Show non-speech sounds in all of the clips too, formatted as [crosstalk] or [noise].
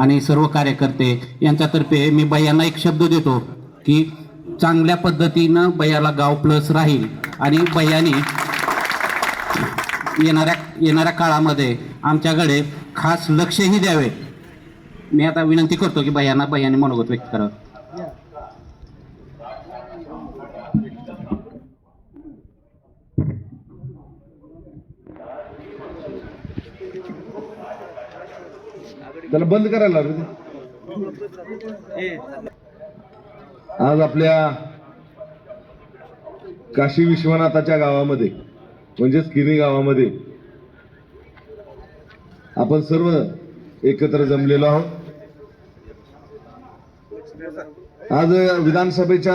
आणि सर्व कार्यकर्ते यांच्यातर्फे मी बयांना एक शब्द देतो की चांगल्या पद्धतीनं बयाला गाव प्लस राहील. आणि बयानी येणाऱ्या येणाऱ्या काळामध्ये आमच्याकडे खास लक्षही द्यावे. मी आता विनंती करतो की बयांना बयाने मनोगत व्यक्त करावं. त्याला बंद करायला आज आपल्या काशी विश्वनाथाच्या गावामध्ये म्हणजेच किनी गावामध्ये आपण सर्व एकत्र जमलेलो आहोत. आज विधानसभेच्या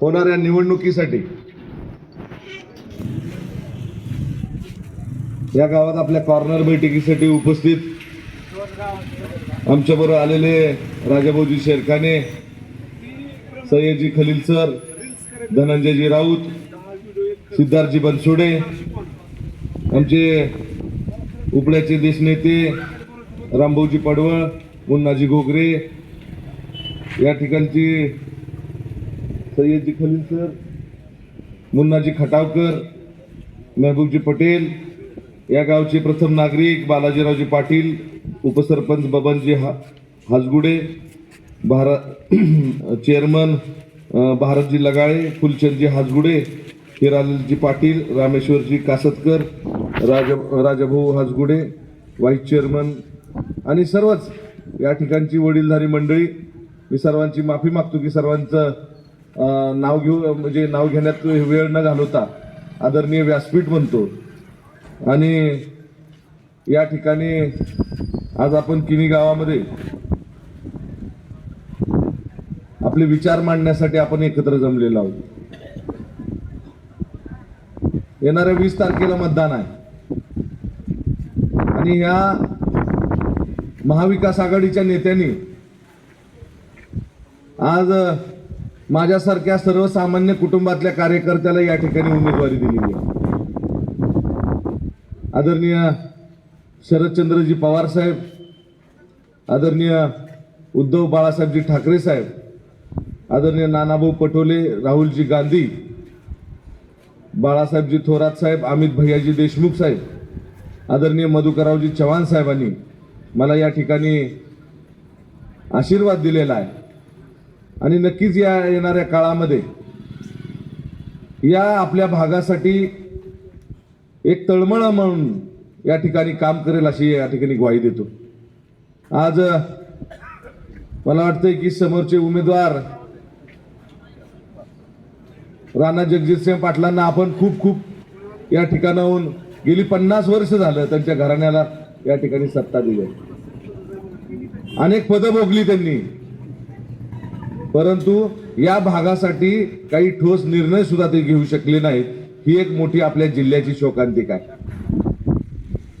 होणाऱ्या निवडणुकीसाठी या गावात आपल्या कॉर्नर बैठकीसाठी उपस्थित आमच्याबरोबर आलेले राजाभाऊजी शेरखाने सय्यदजी खलील सर धनंजयजी राऊत सिद्धार्थजी बनसोडे आमचे उपड्याचे देशनेते रामभाऊजी पडवळ मुन्नाजी घोगरे या ठिकाणची सय्यदजी खलील सर मुन्नाजी खटावकर महबूबजी पटेल या गावचे प्रथम नागरिक बालाजीरावजी पाटील उपसरपंच बबनजी हा Hajgude Bharat [clears throat] chairman Bharatji Lagale Phulchandji Hajgude Hiralji Patil Rameshwarji Kastkar Raj Rajabhau Hajgude vice chairman आणि सर्वच या ठिकाणची वडीलधारी मंडळी. मी सर्वांची माफी मागतो की सर्वांचं नाव घेऊ म्हणजे नाव घेण्यात वेळ न घालवता आदरणीय व्यासपीठ म्हणतो. आणि या ठिकाणी आज आपण किनी गावामध्ये आपले विचार मांडण्यासाठी आपण एकत्र जमलेलो आहोत. येणाऱ्या वीस तारखेला मतदान आहे. आणि या महाविकास आघाडीच्या नेत्यांनी आज माझ्यासारख्या सर्वसामान्य कुटुंबातल्या कार्यकर्त्याला या ठिकाणी उमेदवारी दिलेली आहे. आदरणीय शरदचंद्रजी पवार साहेब आदरणीय उद्धव बाळासाहेबजी ठाकरे साहेब आदरणीय नानाभाऊ पटोले राहुलजी गांधी बाळासाहेबजी थोरात साहेब अमित भैयाजी देशमुख साहेब आदरणीय मधुकररावजी चव्हाण साहेबांनी मला या ठिकाणी आशीर्वाद दिलेला आहे. आणि नक्कीच या येणाऱ्या काळामध्ये या आपल्या भागासाठी एक तळमळ म्हणून या ठिकाणी काम करेल अशी या ठिकाणी ग्वाही देतो. आज मला वाटतंय की समोरचे उमेदवार राणा जगजितसिंह पाटलांना आपण खूप खूप या ठिकाणाहून गेली पन्नास वर्ष झालं त्यांच्या घराण्याला या ठिकाणी सत्ता दिली अनेक पदं भोगली त्यांनी. परंतु या भागासाठी काही ठोस निर्णय सुद्धा ते घेऊ शकले नाहीत. ही एक मोठी आपल्या जिल्ह्याची शोकांतिका आहे.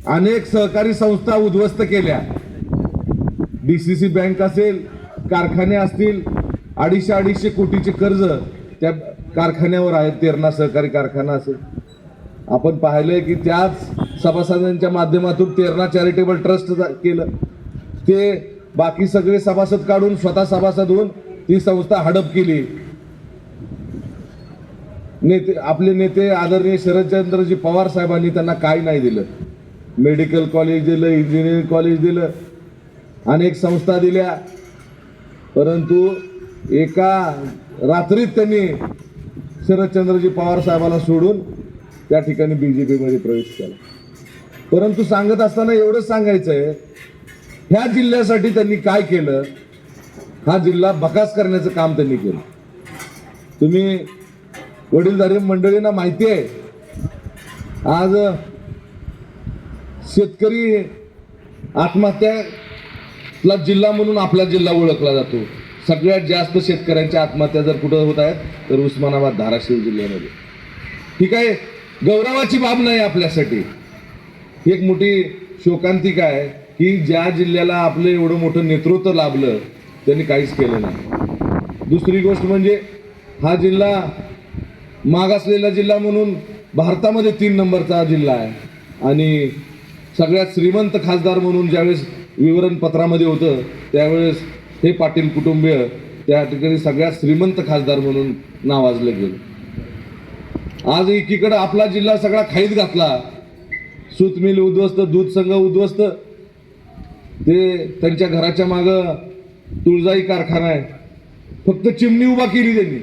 अनेक सहकारी संस्था उद्ध्वस्त केल्या. डीसीसी बँक असेल कारखाने असतील अडीचशे अडीचशे कोटीचे कर्ज त्या कारखान्यावर आहेत तेरणा सहकारी कारखाना असेल. आपण पाहिलंय की त्याच सभासदांच्या माध्यमातून तेरणा चॅरिटेबल ट्रस्ट केलं. ते बाकी सगळे सभासद काढून स्वतः सभासद होऊन ती संस्था हडप केली. नेते आपले नेते आदरणीय शरदचंद्रजी पवार साहेबांनी त्यांना काय नाही दिलं. मेडिकल कॉलेज दिलं इंजिनिअरिंग कॉलेज दिलं अनेक संस्था दिल्या. परंतु एका रात्रीत त्यांनी शरदचंद्रजी पवार साहेबाला सोडून त्या ठिकाणी बी जे पीमध्ये प्रवेश केला. परंतु सांगत असताना एवढंच सांगायचं आहे ह्या जिल्ह्यासाठी त्यांनी काय केलं? हा जिल्हा बकास करण्याचं काम त्यांनी केलं. तुम्ही वडीलधारी मंडळींना माहिती आहे आज शेतकरी आत्महत्याला जिल्हा म्हणून आपला जिल्हा ओळखला जातो. सगळ्यात जास्त शेतकऱ्यांच्या आत्महत्या जर कुठं होत आहेत तर उस्मानाबाद धाराशिव जिल्ह्यामध्ये. ठीक आहे? गौरवाची बाब नाही आपल्यासाठी. एक मोठी शोकांतिका आहे की ज्या जिल्ह्याला आपलं एवढं मोठं नेतृत्व लाभलं त्यांनी काहीच केलं नाही. दुसरी गोष्ट म्हणजे हा जिल्हा मागासलेला जिल्हा म्हणून भारतामध्ये तीन नंबरचा जिल्हा आहे. आणि सगळ्यात श्रीमंत खासदार म्हणून ज्यावेळेस विवरणपत्रामध्ये होतं त्यावेळेस हे पाटील कुटुंबीय त्या ठिकाणी सगळ्यात श्रीमंत खासदार म्हणून नावाजलं गेलं. आज एकीकडं आपला जिल्हा सगळा खाईत घातला. सुतमिल उद्ध्वस्त दूध संघ उद्ध्वस्त. ते त्यांच्या घराच्या मागं तुळजाई कारखाना आहे. फक्त चिमणी उभा केली त्यांनी.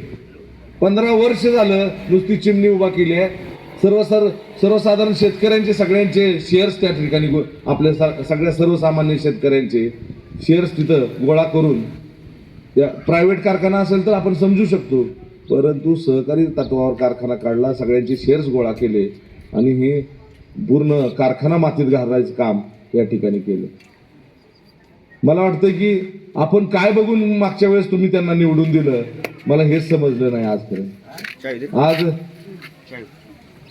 पंधरा वर्ष झालं नुसती चिमणी उभा केली आहे. सर्व सर सर्वसाधारण शेतकऱ्यांचे सगळ्यांचे शेअर्स त्या ठिकाणी गो- आपल्या सगळ्या सर्वसामान्य शेतकऱ्यांचे शेअर्स तिथं गोळा करून या प्रायव्हेट कारखाना असेल तर आपण समजू शकतो. परंतु सहकारी तत्वावर कारखाना काढला सगळ्यांचे शेअर्स गोळा केले आणि हे पूर्ण कारखाना मातीत घालायचं काम या ठिकाणी केलं. मला वाटतं की आपण काय बघून मागच्या वेळेस तुम्ही त्यांना निवडून दिलं मला हेच समजलं नाही आजपर्यंत. आज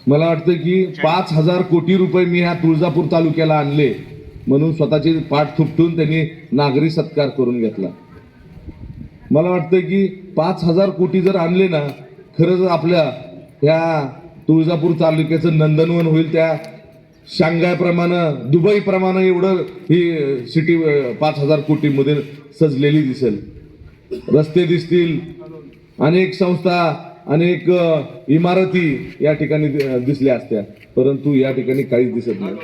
मला वाटतं की पाच हजार कोटी रुपये मी ह्या तुळजापूर तालुक्याला आणले म्हणून स्वतःची पाठ थुपटून त्यांनी नागरी सत्कार करून घेतला. मला वाटतं की पाच हजार कोटी जर आणले ना खरंच आपल्या ह्या तुळजापूर तालुक्याचं नंदनवन होईल त्या शांघायप्रमाणे दुबईप्रमाणे एवढं ही सिटी पाच हजार कोटीमध्ये सजलेली दिसेल. रस्ते दिसतील अनेक संस्था अनेक इमारती या ठिकाणी दिसल्या असत्या. परंतु या ठिकाणी काहीच दिसत नाही.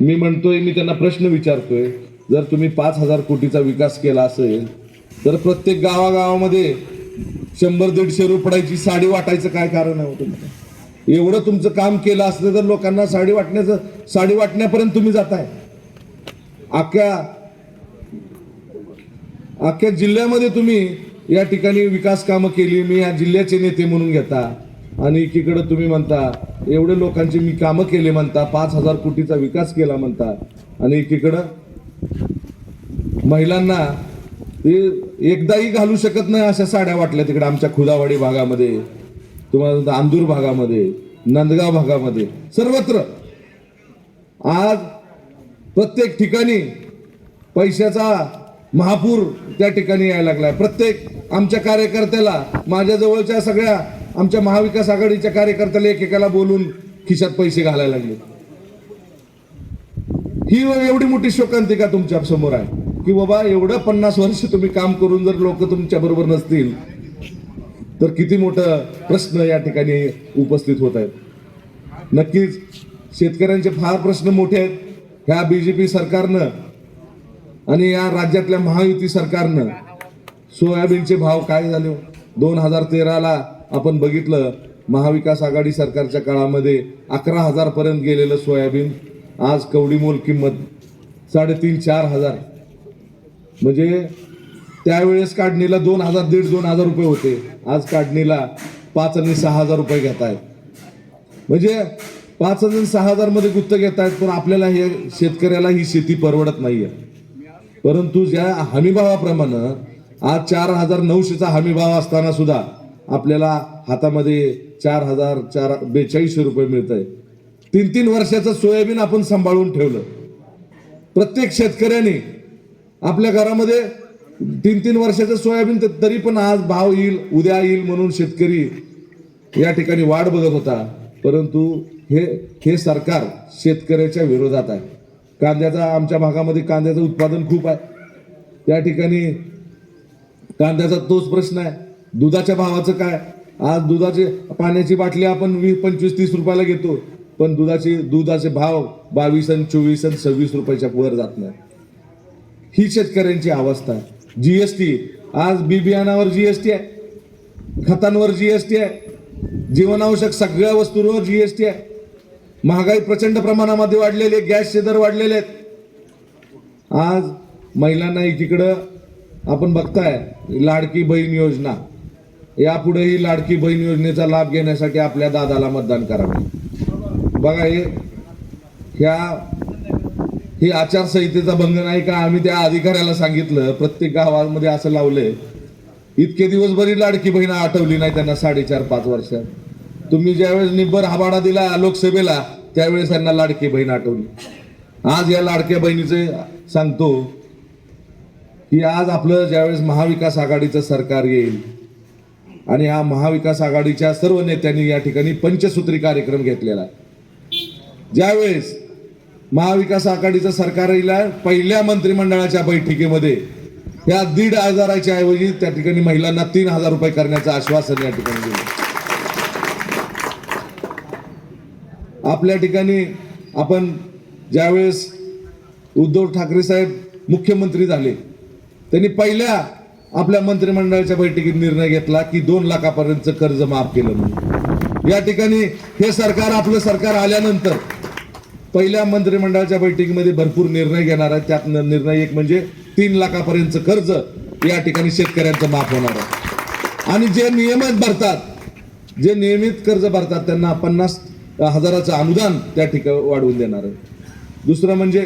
मी म्हणतोय मी त्यांना प्रश्न विचारतोय जर तुम्ही पाच हजार कोटीचा विकास केला असेल तर प्रत्येक गावागावामध्ये शंभर दीडशे रुपयाची साडी वाटायचं काय कारण आहे हो तुम्हाला? एवढं तुमचं काम केलं असलं तर लोकांना साडी वाटण्याचं साडी वाटण्यापर्यंत तुम्ही जाताय. अख्ख्या अख्ख्या जिल्ह्यामध्ये तुम्ही या ठिकाणी विकास कामं केली मी या जिल्ह्याचे नेते म्हणून घेता. आणि एकीकडं तुम्ही म्हणता एवढे लोकांची मी कामं केले म्हणता पाच हजार कोटीचा विकास केला म्हणता. आणि एकीकडं महिलांना ते एकदाही घालू शकत नाही अशा साड्या वाटल्या तिकडे आमच्या खुदावाडी भागामध्ये. तुम्हाला आंदूर भागामध्ये नंदगाव भागामध्ये सर्वत्र. आज प्रत्येक ठिकाणी पैशाचा महापूर त्या ठिकाणी यायला लागलाय. प्रत्येक आमच्या कार्यकर्त्याला माझ्या जवळच्या सगळ्या आमच्या महाविकास आघाडीच्या कार्यकर्त्याला एकेकाला बोलून खिशात पैसे घालायला लागले. ही एवढी मोठी शोकांती का तुमच्यासमोर आहे? की बाबा एवढं पन्नास वर्ष तुम्ही काम करून जर लोक तुमच्या बरोबर नसतील तर किती मोठं प्रश्न या ठिकाणी उपस्थित होत आहेत. नक्कीच शेतकऱ्यांचे फार प्रश्न मोठे आहेत. ह्या बीजेपी सरकारनं आणि या राज्यातल्या महायुती सरकारनं सोयाबीनचे भाव काय झाले? दोन हजार तेराला आपण बघितलं महाविकास आघाडी सरकारच्या काळामध्ये अकरा हजारपर्यंत गेलेलं सोयाबीन आज कवडीमोल किंमत साडेतीन चार हजार. म्हणजे त्यावेळेस काढणीला दोन हजार दीड दोन हजार रुपये होते. आज काढणीला पाच आणि सहा हजार रुपये घेत आहेत म्हणजे पाच आणि सहा हजारमध्ये गुत्त घेत आहेत पण आपल्याला हे शेतकऱ्याला ही शेती परवडत नाही आहे परंतु ज्या हमीभावाप्रमाणे आज चार हजार नऊशेचा हमीभाव असताना सुद्धा आपल्याला हातामध्ये चार हजार चार बेचाळीसशे रुपये मिळत आहे तीन तीन वर्षाचं सोयाबीन आपण सांभाळून ठेवलं. प्रत्येक शेतकऱ्याने आपल्या घरामध्ये तीन तीन वर्षाचं सोयाबीन तर तरी पण आज भाव येईल उद्या येईल म्हणून शेतकरी या ठिकाणी वाट बघत होता. परंतु हे हे सरकार शेतकऱ्याच्या विरोधात आहे. कांद्याचा आमच्या भागामध्ये कांद्याचं उत्पादन खूप आहे. त्या ठिकाणी कांद्याचा तोच प्रश्न आहे. दुधाच्या भावाचं काय? आज दुधाचे पाण्याची बाटली आपण वीस पंचवीस तीस रुपयाला घेतो. पण दुधाची दुधाचे भाव बावीस आणि चोवीस आणि सव्वीस रुपयाच्या वर जात नाही. ही शेतकऱ्यांची अवस्था आहे. जीएसटी आज बी बियाणावर जीएसटी आहे. खतांवर जीएसटी आहे. जीवनावश्यक सगळ्या वस्तूंवर जीएसटी आहे. महागाई प्रचंड प्रमाणामध्ये वाढलेली आहे. गॅसचे दर वाढलेले आहेत. आज महिलांना एकीकडं आपण बघताय लाडकी बहीण योजना. यापुढेही लाडकी बहीण योजनेचा लाभ घेण्यासाठी आपल्या दादाला मतदान करावे. बघा हे ह्या ही आचारसंहितेचा भंग नाही का? आम्ही त्या अधिकाऱ्याला सांगितलं प्रत्येक गावामध्ये असं लावलंय. इतके दिवस बरी लाडकी बहीण आठवली नाही त्यांना साडेचार पाच वर्षात तुम्ही ज्यावेळेस निब्बर हबाडा दिला लोकसभेला त्यावेळेस त्यांना लाडकी बहीण आठवली. आज या लाडक्या बहिणीचे सांगतो की आज आपलं ज्यावेळेस महाविकास आघाडीचं सरकार येईल आणि हा महाविकास आघाडीच्या सर्व नेत्यांनी या ठिकाणी पंचसूत्री कार्यक्रम घेतलेला आहे. ज्यावेळेस महाविकास आघाडीचं सरकार येईल पहिल्या मंत्रिमंडळाच्या बैठकीमध्ये या दीड हजाराच्या ऐवजी त्या ठिकाणी महिलांना तीन हजार रुपये करण्याचं आश्वासन या ठिकाणी दिलं. आपल्या ठिकाणी आपण ज्यावेळेस उद्धव ठाकरे साहेब मुख्यमंत्री झाले त्यांनी पहिल्या आपल्या मंत्रिमंडळाच्या बैठकीत निर्णय घेतला की दोन लाखापर्यंत कर्ज माफ केलं म्हणून. या ठिकाणी हे सरकार आपलं सरकार आल्यानंतर पहिल्या मंत्रिमंडळाच्या बैठकीमध्ये भरपूर निर्णय घेणार आहे त्यात निर्णय एक म्हणजे तीन लाखापर्यंत कर्ज या ठिकाणी शेतकऱ्यांचं माफ होणार आहे. आणि जे नियमित भरतात जे नियमित कर्ज भरतात त्यांना पन्नास हजाराचं अनुदान त्या ठिकाणी वाढवून देणार आहे दुसरं म्हणजे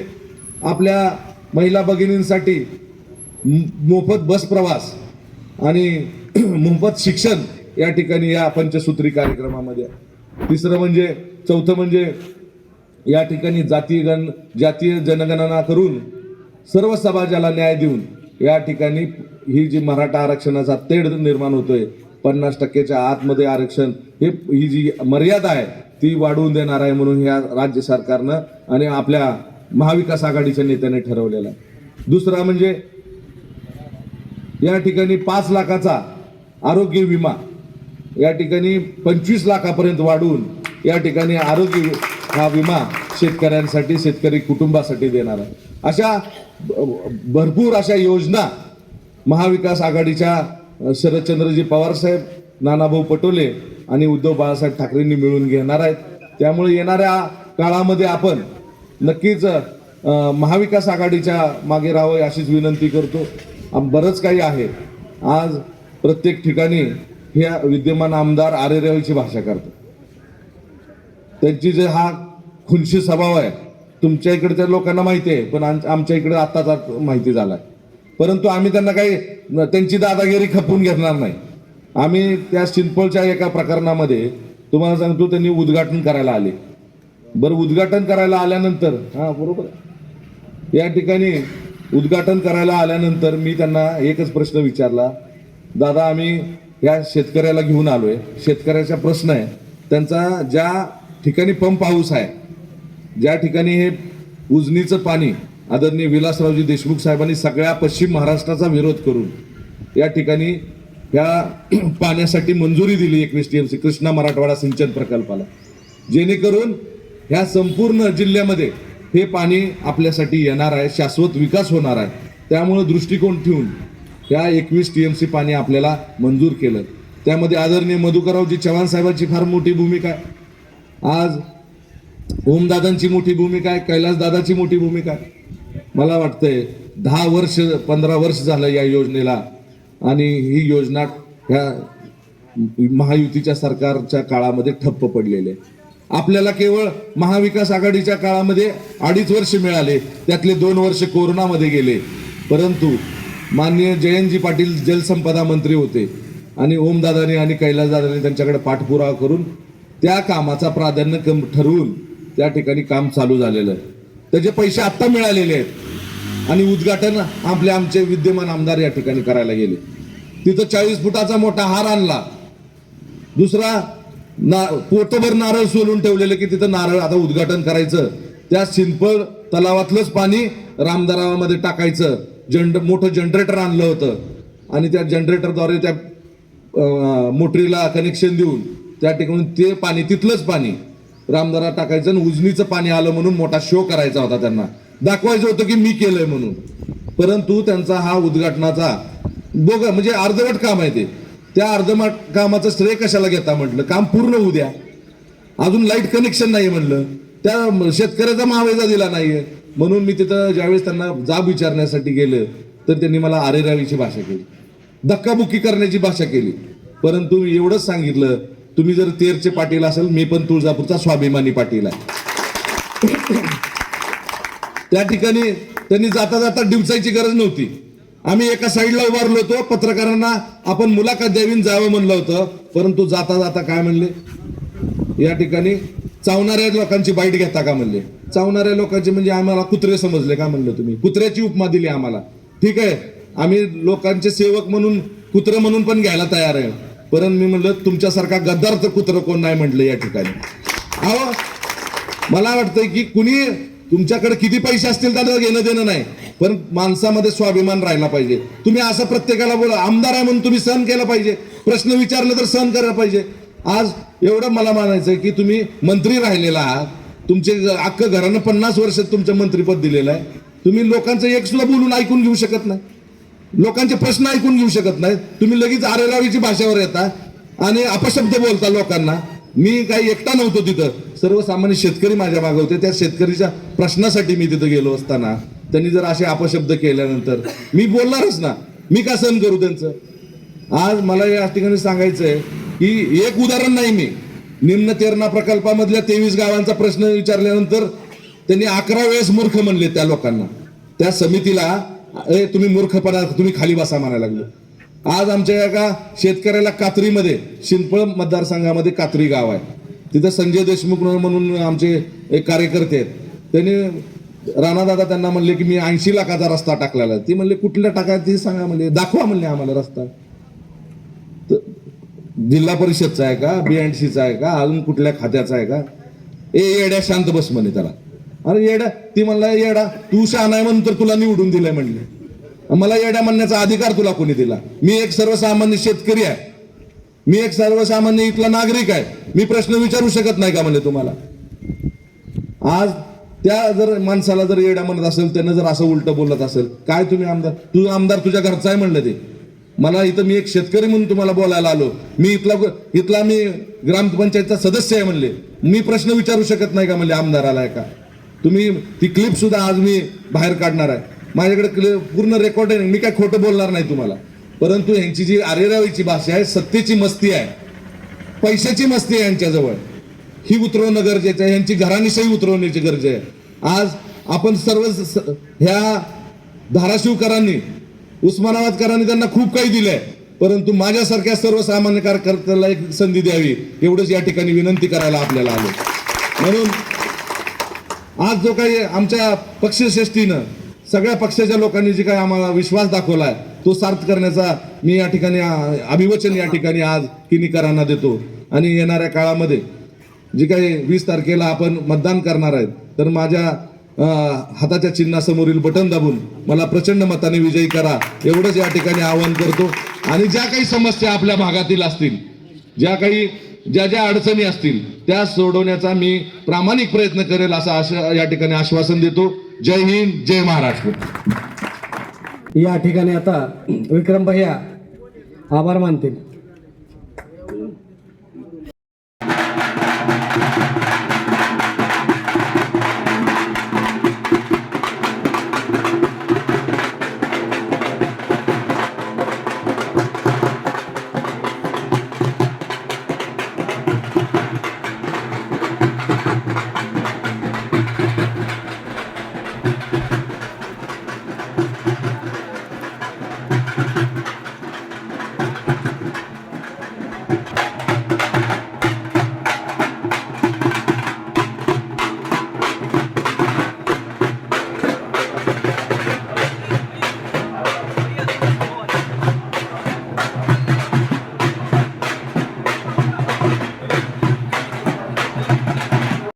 आपल्या महिला भगिनींसाठी मोफत बस प्रवास आणि [clears throat] मोफत शिक्षण या ठिकाणी या पंचसूत्री कार्यक्रमामध्ये. तिसरं म्हणजे चौथं म्हणजे या ठिकाणी जातीय गण जातीय जनगणना करून सर्व समाजाला न्याय देऊन या ठिकाणी ही जी मराठा आरक्षणाचा तेढ निर्माण होतोय पन्नास टक्क्याच्या आतमध्ये आरक्षण हे ही जी मर्यादा आहे ती वाढवून देणार आहे म्हणून या राज्य सरकारनं आणि आपल्या महाविकास आघाडीच्या नेत्याने ठरवलेलं आहे. दुसरा म्हणजे या ठिकाणी पाच लाखाचा आरोग्य विमा या ठिकाणी पंचवीस लाखापर्यंत वाढवून या ठिकाणी आरोग्य हा विमा शेतकऱ्यांसाठी शेतकरी कुटुंबासाठी देणार आहे. अशा भरपूर अशा योजना महाविकास आघाडीच्या शरदचंद्रजी पवार साहेब नानाभाऊ पटोले आणि उद्धव बाळासाहेब ठाकरेंनी मिळून घेणार आहेत. त्यामुळे येणाऱ्या काळामध्ये आपण नक्कीच महाविकास आघाडीच्या मागे राहावं अशीच विनंती करतो. बरंच काही आहे. आज प्रत्येक ठिकाणी हे विद्यमान आमदार आरेरेवाची भाषा करतात. त्यांची जे हा खुनशी स्वभाव आहे तुमच्या इकडच्या लोकांना माहिती आहे पण आम- आमच्या इकडे आत्ताच माहिती झालाय. परंतु आम्ही त्यांना काही त्यांची दादागिरी खपवून घेणार नाही. आम्ही त्या सिंपलच्या एका प्रकरणामध्ये तुम्हाला सांगतो त्यांनी उद्घाटन करायला आले. बरं उद्घाटन करायला आल्यानंतर हा बरोबर या ठिकाणी उद्घाटन करायला आल्यानंतर मी त्यांना एकच प्रश्न विचारला दादा आम्ही या शेतकऱ्याला घेऊन आलो आहे शेतकऱ्याचा प्रश्न आहे. त्यांचा ज्या ठिकाणी पंप हाऊस आहे ज्या ठिकाणी हे उजनीचं पाणी आदरणीय विलासरावजी देशमुख साहेबांनी सगळ्या पश्चिम महाराष्ट्राचा विरोध करून या ठिकाणी ह्या [clears throat] पाण्यासाठी मंजुरी दिली एकवीस टीएमसी कृष्णा मराठवाडा सिंचन प्रकल्पाला. जेणेकरून ह्या संपूर्ण जिल्ह्यामध्ये हे पाणी आपल्यासाठी येणार आहे शाश्वत विकास होणार आहे. त्यामुळं दृष्टिकोन ठेवून त्या एकवीस टी एम सी पाणी आपल्याला मंजूर केलं. त्यामध्ये आदरणीय मधुकररावजी चव्हाण साहेबांची फार मोठी भूमिका आहे. आज ओमदादांची मोठी भूमिका आहे कैलासदादाची मोठी भूमिका आहे. मला वाटतंय दहा वर्ष पंधरा वर्ष झालं या योजनेला आणि ही योजना ह्या महायुतीच्या सरकारच्या काळामध्ये ठप्प पडलेली आहे. आपल्याला केवळ महाविकास आघाडीच्या काळामध्ये अडीच वर्ष मिळाले त्यातले दोन वर्ष कोरोनामध्ये गेले. परंतु माननीय जयंतजी पाटील जलसंपदा मंत्री होते आणि ओमदादानी आणि कैलासदादाने त्यांच्याकडे पाठपुरावा करून त्या कामाचा प्राधान्य कम ठरवून त्या ठिकाणी काम चालू झालेलं आहे. त्याचे पैसे आत्ता मिळालेले आहेत आणि उद्घाटन आपले आमचे विद्यमान आमदार या ठिकाणी करायला गेले. तिथं चाळीस फुटाचा मोठा हार आणला. दुसरा ना पोटभर नारळ सोलून ठेवलेलं की तिथं नारळ आता उद्घाटन करायचं. त्या सिंपल तलावातलंच पाणी रामदरावामध्ये टाकायचं. जनर मोठं जनरेटर आणलं होतं. आणि त्या जनरेटरद्वारे त्या मोटरीला कनेक्शन देऊन त्या ठिकाणी ते पाणी तिथलंच पाणी रामदरा टाकायचं आणि उजनीचं पाणी आलं म्हणून मोठा शो करायचा होता त्यांना. दाखवायचं होतं की मी केलंय म्हणून. परंतु त्यांचा हा उद्घाटनाचा बोग म्हणजे अर्धवट काम आहे ते. त्या अर्धवट कामाचं श्रेय कशाला घेता म्हटलं? काम पूर्ण होऊ द्या. अजून लाइट कनेक्शन नाही म्हणलं त्या शेतकऱ्याचा महावेजा दिला नाहीये. म्हणून मी तिथं ज्यावेळेस त्यांना जाब विचारण्यासाठी गेलं तर त्यांनी मला आरेरावीची भाषा केली. धक्काबुक्की करण्याची भाषा केली. परंतु मी एवढंच सांगितलं तुम्ही जर तेरचे पाटील असेल मी पण तुळजापूरचा स्वाभिमानी पाटील आहे. त्या ठिकाणी त्यांनी जाता जाता डिवचायची गरज नव्हती. आम्ही एका साईडला उभारलो होतो पत्रकारांना आपण मुलाखत द्यावी जावं म्हणलं होतं परंतु जाता जाता काय म्हणले? या ठिकाणी चावणाऱ्या लोकांची बाईट घेता का म्हणले? चावणाऱ्या लोकांचे म्हणजे आम्हाला कुत्रे समजले का म्हणलं तुम्ही? कुत्र्याची उपमा दिली आम्हाला. ठीक आहे आम्ही लोकांचे सेवक म्हणून कुत्र म्हणून पण घ्यायला तयार आहे. परंतु मी म्हणलं तुमच्यासारखा गद्दार्थ कुत्र कोण नाही म्हटलं या ठिकाणी. अहो मला वाटतंय की कुणी तुमच्याकडे किती पैसे असतील त्याला घेणं देणं नाही. पण माणसामध्ये स्वाभिमान राहिला पाहिजे. तुम्ही असं प्रत्येकाला बोला आमदार आहे म्हणून तुम्ही सहन केलं पाहिजे. प्रश्न विचारलं तर सहन करायला पाहिजे. आज एवढं मला मानायचं की तुम्ही मंत्री राहिलेला आहात. तुमचे अख्खं घरानं पन्नास वर्ष तुमचं मंत्रीपद दिलेलं आहे. तुम्ही लोकांचं एक सुद्धा बोलून ऐकून घेऊ शकत नाही. लोकांचे प्रश्न ऐकून घेऊ शकत नाही. तुम्ही लगेच आरेरावीची भाषेवर येता आणि अपशब्द बोलता लोकांना. मी काही एकटा नव्हतो तिथं. सर्वसामान्य शेतकरी माझ्या मागे होते. त्या शेतकरीच्या प्रश्नासाठी मी तिथं गेलो असताना त्यांनी जर असे अपशब्द केल्यानंतर मी बोलणारच ना. मी का सहन करू त्यांचं? आज मला या ठिकाणी सांगायचं आहे की एक उदाहरण नाही मी. निम्न तेरणा प्रकल्पामधल्या तेवीस गावांचा प्रश्न विचारल्यानंतर त्यांनी अकरा वेळेस मूर्ख म्हणले त्या लोकांना. त्या समितीला ए तुम्ही मूर्खपणा तुम्ही खाली बसा म्हणायला लागलो. आज आमच्या एका शेतकऱ्याला कात्रीमध्ये शिंपळ मतदारसंघामध्ये कात्री गाव आहे. तिथं संजय देशमुख म्हणून आमचे एक कार्यकर्ते आहेत. त्यांनी राणादादा त्यांना म्हणले की मी ऐंशी लाखाचा रस्ता टाकलेला ती म्हणले कुठल्या टाकायचं सांगा म्हणले. दाखवा म्हणले आम्हाला रस्ता. तर जिल्हा परिषदचा आहे का बी अँड सीचा आहे का अजून कुठल्या खात्याचा आहे का? ए येड्या शांत बस म्हणे त्याला. अरे येड्या ती म्हणला येडा तू शहाणा आहे म्हणून तर तुला निवडून दिलंय म्हणले. मला येड्या म्हणण्याचा अधिकार तुला कोणी दिला? मी एक सर्वसामान्य शेतकरी आहे. मी एक सर्वसामान्य इथला नागरिक आहे. मी प्रश्न विचारू शकत नाही का म्हणले तुम्हाला. आज त्या जर माणसाला जर येड्या म्हणत असेल त्यानं जर असं उलट बोलत असेल काय तुम्ही आमदार? तू आमदार तुझ्या घरचा आहे म्हणलं ते. मला इथं मी एक शेतकरी म्हणून तुम्हाला बोलायला आलो. मी इथला इथला मी ग्रामपंचायतचा सदस्य आहे म्हणले. मी प्रश्न विचारू शकत नाही का म्हणले आमदाराला का? तुम्ही ती क्लिप सुद्धा आज मी बाहेर काढणार आहे. माझ्याकडे क्लि- पूर्ण रेकॉर्ड आहे. मी काय खोटं बोलणार नाही तुम्हाला. परंतु यांची जी आरेरावीची भाषा आहे सत्तेची मस्ती आहे. पैशाची मस्ती आहे यांच्याजवळ. ही उतरवणं गरजेचं आहे. यांची घरानिशाही उतरवण्याची गरज आहे. आज आपण सर्व ह्या धाराशिवकरांनी उस्मानाबादकरांनी त्यांना खूप काही दिलंय. परंतु माझ्यासारख्या सर्वसामान्य कार्यकर्त्याला एक संधी द्यावी एवढंच या ठिकाणी विनंती करायला आपल्याला आलो. म्हणून आज जो काही आमच्या पक्षश्रेष्ठीनं सगळ्या पक्षाच्या लोकांनी जे काही आम्हाला विश्वास दाखवलाय तो सार्थ करण्याचा मी या ठिकाणी अभिवचन या ठिकाणी आज किनीकरांना देतो. आणि येणाऱ्या काळामध्ये जे काही वीस तारखेला आपण मतदान करणार आहेत तर माझ्या हाताच्या चिन्हासमोरील बटन दाबून. मला प्रचंड मताने विजयी करा. एवढंच या ठिकाणी आवाहन करतो. आणि ज्या काही समस्या आपल्या भागातील असतील ज्या काही ज्या ज्या अडचणी असतील त्या सोडवण्याचा मी प्रामाणिक प्रयत्न करेल असं आश- या ठिकाणी आश्वासन देतो. जय हिंद जय महाराष्ट्र. या ठिकाणी आता विक्रम भैया आभार मानतील.